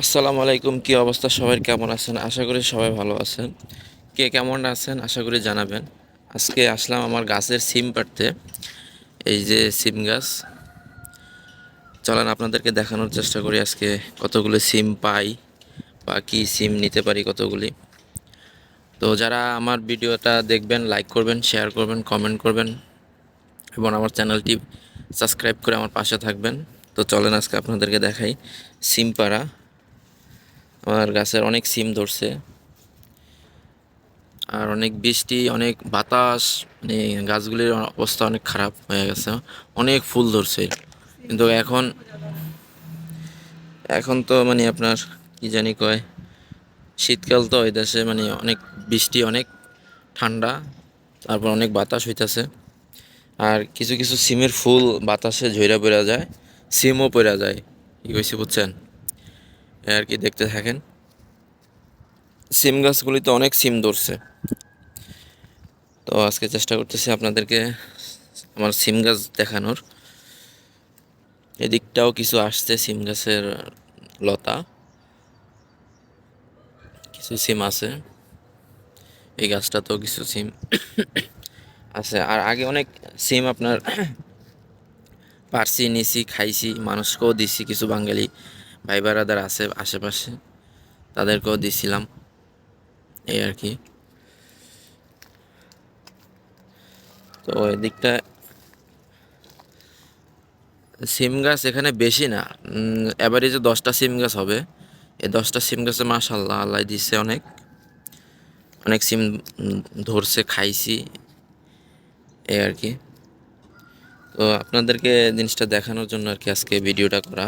আসসালামু আলাইকুম, কি অবস্থা? সবাই কেমন আছেন? আশা করি সবাই ভালো আছেন। কে কেমন আছেন? আশা করি জানাবেন। আজকে আসলাম আমার গাছের সিম পাড়তে এই যে সিম গাছ। চলেন আপনাদেরকে দেখানোর চেষ্টা করি আজকে কতগুলো সিম পাই বা কি সিম নিতে পারি কতগুলি। তো যারা আমার ভিডিওটা দেখবেন, লাইক করবেন, শেয়ার করবেন, কমেন্ট করবেন এবং আমার চ্যানেলটি সাবস্ক্রাইব করে আমার পাশে থাকবেন। তো চলেন আজকে আপনাদেরকে দেখাই সিম পাড়া। আমার গাছের অনেক সিম ধরছে। আর অনেক বৃষ্টি, অনেক বাতাস মানে গাছগুলির অবস্থা অনেক খারাপ হয়ে গেছে। অনেক ফুল ধরছে। কিন্তু এখন এখন তো মানে আপনার কি জানি কয়, শীতকাল তো এই দেশে মানে অনেক বৃষ্টি, অনেক ঠান্ডা, তারপর অনেক বাতাস হইতাছে। আর কিছু কিছু সিমের ফুল বাতাসে ঝইরা পড়া যায়, সিমও পড়া যায়। কি কইছি বুঝছেন? আর কি দেখতে থাকেন। সিম গাছগুলিতে অনেক সিম ধরছে। তো আজকে চেষ্টা করতেছি আপনাদেরকে আমার সিম গাছ দেখানোর। এদিকটাও কিছু আসছে সিম গাছের লতা। কিছু সিম আছে। এই গাছটাতেও কিছু সিম আছে। আর আগে অনেক সিম আপনার পারছি, নিছি, খাইছি, মানুষকেও দিছি, কিছু বাঙালি ভাই বারাদার আছে আশেপাশে, তাদেরকেও দিছিলাম। এই আর কি। তো এদিকটা সিম গাছ এখানে বেশি না। অ্যাভারেজে দশটা সিম গাছ হবে। এই দশটা সিম গাছে মাশাল্লাহ আল্লাহ দিচ্ছে অনেক। অনেক সিম ধরছে, খাইছি। এই আর কি। তো আপনাদেরকে জিনিসটা দেখানোর জন্য আর কি আজকে ভিডিওটা করা।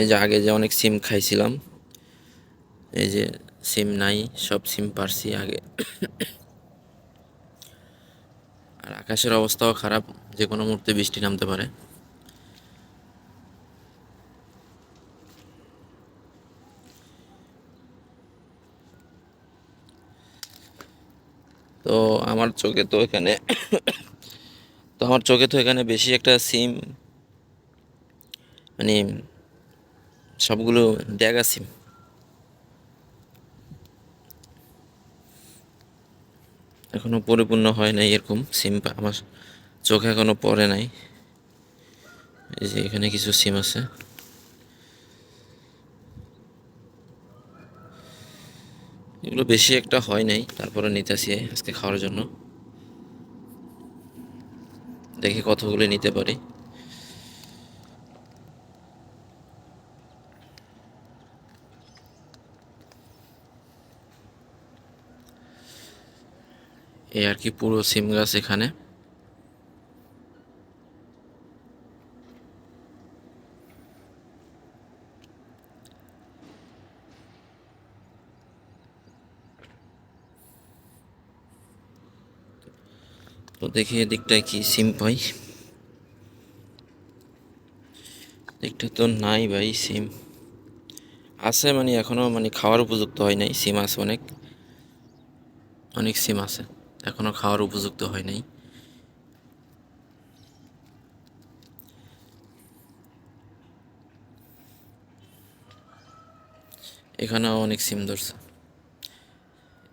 এই যে আগে যে অনেক সিম খাইছিলাম, এই যে সিম নাই, সব সিম পারছি আগে। আর আকাশের অবস্থাও খারাপ, যে কোনো মুহূর্তে বৃষ্টি নামতে পারে। তো আমার চোখে তো এখানে, তো আমার চোখে তো এখানে বেশি একটা সিম মানে সবগুলো ড্যাগা সিম এখনও পরিপূর্ণ হয় নাই এরকম, সিম আমার চোখে এখনও পড়ে নাই। এই যে এখানে কিছু সিম আছে। এগুলো বেশি একটা হয় নাই, তারপরে নিতেছি আজকে খাওয়ার জন্য। দেখি কতগুলো নিতে পারি। এই আর কি পুরো সিম গাছ এখানে। তো দেখি এদিকটায় কি সিম পাই। দিকটা তো নাই ভাই সিম। আছে মানে এখনও মানে খাওয়ার উপযুক্ত হয় নাই, সিম আছে অনেক। অনেক সিম আছে। এখনও খাওয়ার উপযুক্ত হয় নাই। এখানেও অনেক সিম ধরছে।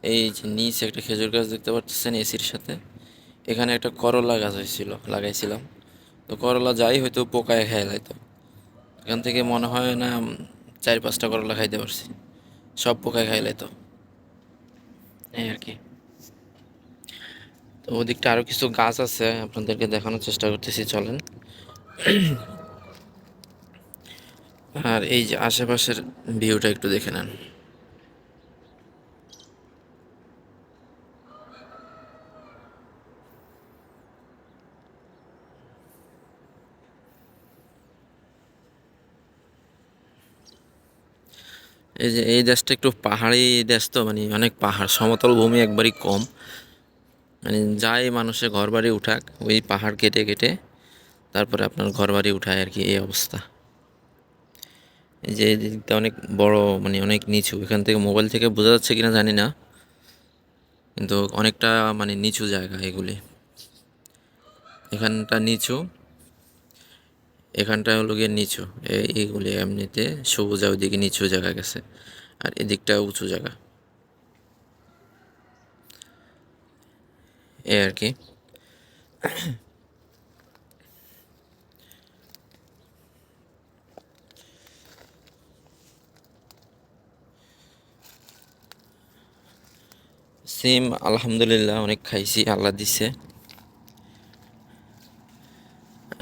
এই যে নিচে একটা খেজুর গাছ দেখতে পাচ্ছেন এসির সাথে। এখানে একটা করলা গাছ হয়েছিল, লাগাইছিলাম। তো করলা যাই হয়তো পোকায় খেয়ে লাইতো। এখান থেকে মনে হয় না চার পাঁচটা করলা খাইতে পারছি। সব পোকায় খাই লাইতো। এই আর কি। ওদিকটা আরও কিছু গাছ আছে, আপনাদেরকে দেখানোর চেষ্টা করতেছি, চলেন। আর এই যে আশেপাশের ভিউটা একটু দেখে নেন। এই যে এই দেশটা একটু পাহাড়ি দেশ তো মানে অনেক পাহাড়, সমতল ভূমি একবারই কম। মানে যাই মানুষের ঘর বাড়ি উঠাক, ওই পাহাড় কেটে কেটে তারপরে আপনার ঘর বাড়ি উঠায় আর কি এই অবস্থা। যে দিকটা অনেক বড় মানে অনেক নিচু। এখান থেকে মোবাইল থেকে বোঝা যাচ্ছে কিনা জানি না, কিন্তু অনেকটা মানে নিচু জায়গা এগুলি। এখানটা নিচু, এখানটা হলো গিয়ে নিচু। এই- এইগুলি এমনিতে সবুজা ওইদিকে নিচু জায়গা গেছে, আর এদিকটা উঁচু জায়গা। এই আর কি। সিম আলহামদুলিল্লাহ, অনেক খাইছি, আল্লাহ দিছে।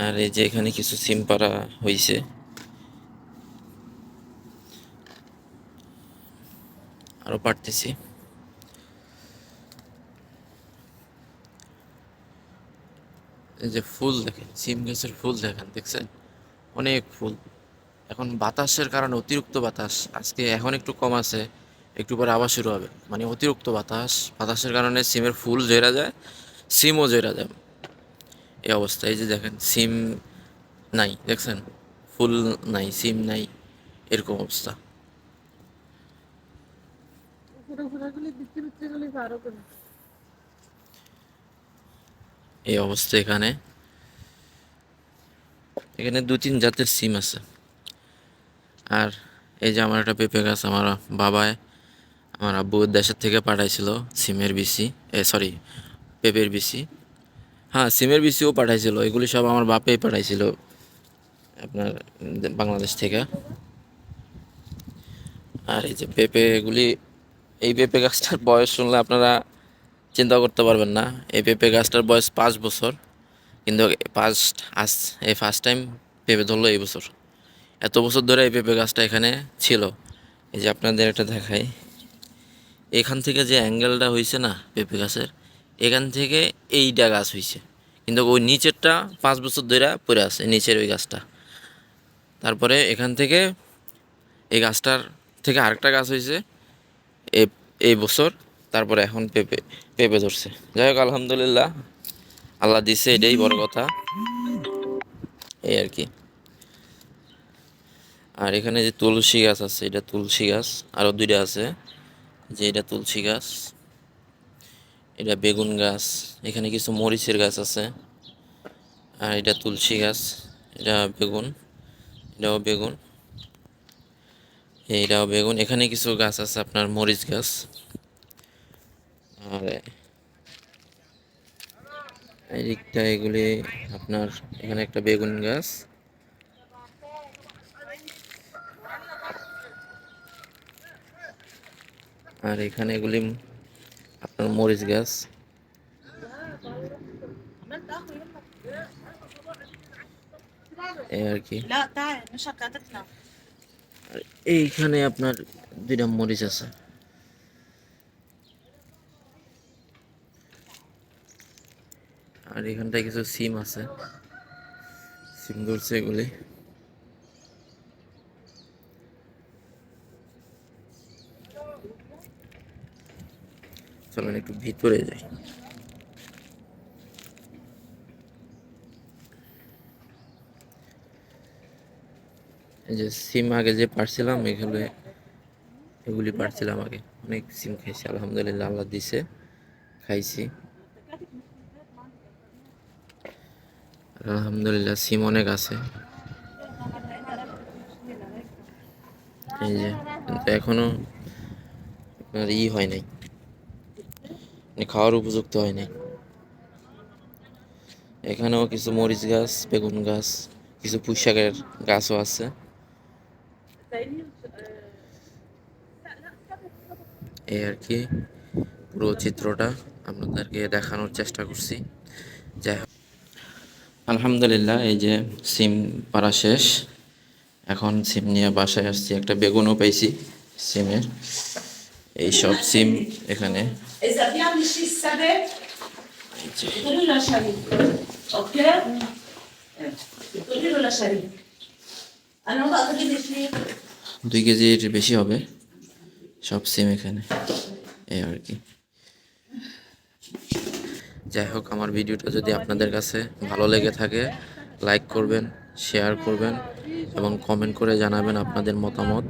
আর এই যে এখানে কিছু সিম পাড়া হয়েছে আরও পারতেছি এই যে ফুল দেখেন, সিম গাছের ফুল দেখেন, দেখছেন? অনেক ফুল। এখন বাতাসের কারণে অতিরিক্ত বাতাস, আজকে এখন একটু কম আছে, একটু পরে আবার শুরু হবে। মানে অতিরিক্ত বাতাস, বাতাসের কারণে সিমের ফুল জেরা যায়, সিমও জেরা যায়। এই অবস্থা, এই যে দেখেন, সিম নাই, দেখছেন? ফুল নাই, সিম নাই, এরকম অবস্থা। এই অবস্থা এখানে। এখানে দু তিন জাতের সিম আছে। আর এই যে আমার একটা পেঁপে গাছ আমার বাবায় আমার আব্বু দেশের থেকে পাঠাইছিল সিমের বিসি, এ সরি পেঁপের বিসি। হ্যাঁ সিমের বিসিও পাঠাইছিল, এগুলি সব আমার বাপেই পাঠাইছিল আপনার বাংলাদেশ থেকে। আর এই যে পেঁপে এগুলি এই পেঁপে গাছটার বয়স শুনলে আপনারা চিন্তা করতে পারবেন না। এই পেঁপে গাছটার বয়স পাঁচ বছর, কিন্তু ফার্স্ট আজ এই ফার্স্ট টাইম পেঁপে ধরলো এই বছর। এত বছর ধরে এই পেঁপে গাছটা এখানে ছিল। এই যে আপনাদের এটা দেখাই। এখান থেকে যে অ্যাঙ্গেলটা হয়েছে না পেঁপে গাছের, এখান থেকে এইটা গাছ হয়েছে কিন্তু ওই নিচেরটা পাঁচ বছর ধরে পড়ে আছে, নিচের ওই গাছটা। তারপরে এখান থেকে এই গাছটার থেকে আরেকটা গাছ হয়েছে এই বছর। তারপরে এখন পেঁপে পেঁপে ধরছে। যাই হোক, আলহামদুলিল্লাহ, আল্লাহ দিছে, এটাই বড় কথা। এই আর কি। আর এখানে যে তুলসী গাছ আছে, এটা তুলসী গাছ। আরও দুইটা আছে, যে এটা তুলসী গাছ, এটা বেগুন গাছ, এখানে কিছু মরিচের গাছ আছে, আর এটা তুলসী গাছ এটা বেগুন, এটাও বেগুন এইটাও বেগুন। এখানে কিছু গাছ আছে, আপনার মরিচ গাছ। আর এই দিকটা এগুলি আপনার এখানে একটা বেগুন গাছ। আর এখানে এগুলি আপনার মরিচ গাছ। এই আর কি। এইখানে আপনার দুইটা মরিচ আছে। আর এখানটায় কিছু সিম আছে। সিম ধরছে এগুলি। চলেন একটু ভিতরে যাই। এই যে সিম আগে যে পারছিলাম এগুলো এগুলি পারছিলাম আগে। অনেক সিম খাইছি, আলহামদুলিল্লাহ, আল্লাহ দিছে। খাইছি। আলহামদুলিল্লাহ, সিম অনেক আছে। এই যে, এখনও আপনার ই হয় নাই। মানে খাওয়ার উপযুক্ত হয় নাই। এখানেও কিছু মরিচ গাছ, বেগুন গাছ, কিছু পুঁই শাকের গাছও আছে। এই আর কি, পুরো চিত্রটা আপনাদেরকে দেখানোর চেষ্টা করছি। যাই হোক। আলহামদুলিল্লাহ, এই যে সিম পারা শেষ। এখন সিম নিয়ে বাসায় আসছি, একটা বেগুনও পেয়েছি সিমের। এই সব সিম এখানে। দুই কেজির বেশি হবে সব সিম এখানে। এই আর কি। যাই হোক, আমার ভিডিওটা যদি আপনাদের কাছে ভালো লেগে থাকে লাইক করবেন শেয়ার করবেন এবং কমেন্ট করে জানাবেন আপনাদের মতামত।